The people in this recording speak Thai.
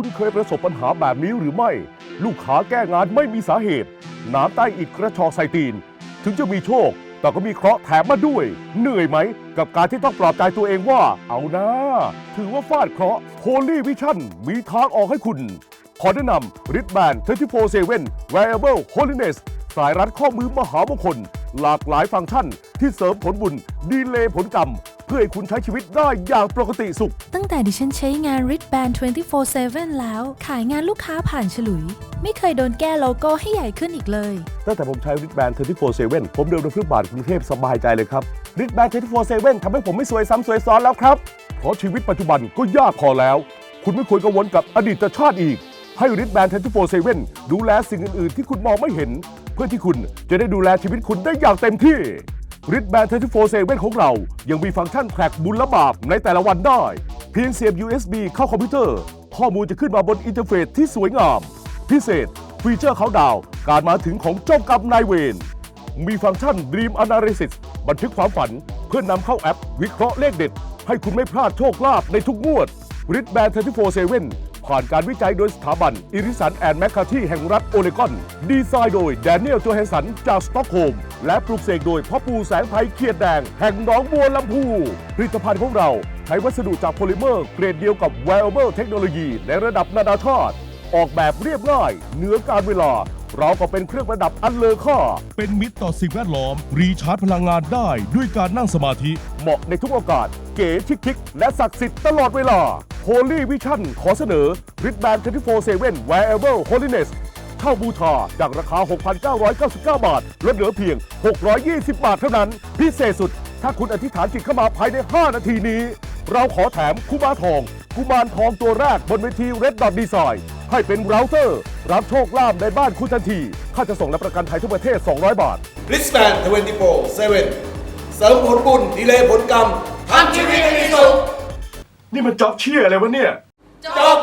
คุณเคยประสบปัญหาแบบนี้หรือไม่ ลูกค้าแก้งานไม่มีสาเหตุ น้ำใต้อิดกระชอกใส่ตีน ถึงจะมีโชค แต่ก็มีเคราะห์แถมมาด้วย เหนื่อยไหม กับการที่ต้องปลอบใจตัวเองว่า เอานะ ถือว่าฟาดเคราะห์โ o ลีวิชั่นมีทางออกให้คุณ ขอแนะนำริดแบน24-7 Variable Holiness สายรัดข้อมือมหามงคล หลากหลายฟังก์ชันที่เสริมผลบุญดีเลย์ผลกรรม เพื่อให้คุณใช้ชีวิตได้อย่างปกติสุข ตั้งแต่ดิฉันใช้งาน r i d Band 24/7 แล้ว ขายงานลูกค้าผ่านฉลุย ไม่เคยโดนแก้โลโก้ให้ใหญ่ขึ้นอีกเลย ตั้งแต่ผมใช้ริดแบน24-7 ผมเดินบนฟุตบาทกรุงเทพสบายใจเลยครับริดแบน24-7 ทำให้ผมไม่สวยซ้ำสวยซ้อนแล้วครับ เพราะชีวิตปัจจุบันก็ยากพอแล้ว คุณไม่ควรกังวลกับอดีตชาติอีก ให้ริดแบน24-7 ดูแลสิ่งอื่นๆ ที่คุณมองไม่เห็น เพื่อที่คุณจะได้ดูแลชีวิตคุณได้อย่างเต็มที่ ริดแบน24-7ของเรา ยังมีฟังก์ชันแทร็กบุญและบาปในแต่ละวันได้ เพียงเสียบ USB เข้าคอมพิวเตอร์ ข้อมูลจะขึ้นมาบนอินเทอร์เฟซที่สวยงาม พิเศษ ฟีเจอร์เขาดาว การมาถึงของเจ้ากรรมนายเวรมีฟังก์ชัน Dream Analysis บันทึกความฝัน เพื่อนนำเข้าแอป วิเคราะห์เลขเด็ด ให้คุณไม่พลาดโชคลาภในทุกงวดริดแบน24-7 ผ่านการวิจัยโดยสถาบันอิริสันแอนด์แมคคาที่แห่งรัฐโอเลกอน ดีไซน์โดยแดเนียลโจแฮนสันจากสต็อกโฮล์มและปลูกเสกโดยพ่อปู่แสงไทยเขียดแดง แห่งหนองบัวลำพู ผลิตภัณฑ์ของเราใช้วัสดุจากโพลิเมอร์เกรดเดียวกับ Wearable เทคโนโลยีในระดับนานาชาติออกแบบเรียบง่ายเหนือการเวลา เราก็เป็นเครื่องประดับอันเลอค่า เป็นมิตรต่อสิ่งแวดล้อม รีชาร์จพลังงานได้ด้วยการนั่งสมาธิ เหมาะในทุกโอกาส เก๋ชิคๆและศักดิ์สิทธิ์ตลอดเวลา Holy Vision ขอเสนอ r i d Band 24-7 Wearable Holiness เช่าบูชาจากราคา 6,999 บาท ลดเหลือเพียง 620 บาทเท่านั้น พิเศษสุด ถ้าคุณอธิษฐานจิตเข้ามาภายใน 5 นาทีนี้ เราขอแถมคุมาทอง กุมารทองตัวแรกบนเวที Red Dot Design ให้เป็นเราเตอร์ รับโชคลาภในบ้านคุณทันที ค่าจะส่งและประกันภัยทั่วประเทศ 200 บาท ริสแบน24 7เสริมผลบุญดีเลยผลกรรมทำชีวิตให้มีสุข นี่มันจ็อบเชี่ยอะไรวะเนี่ย จบ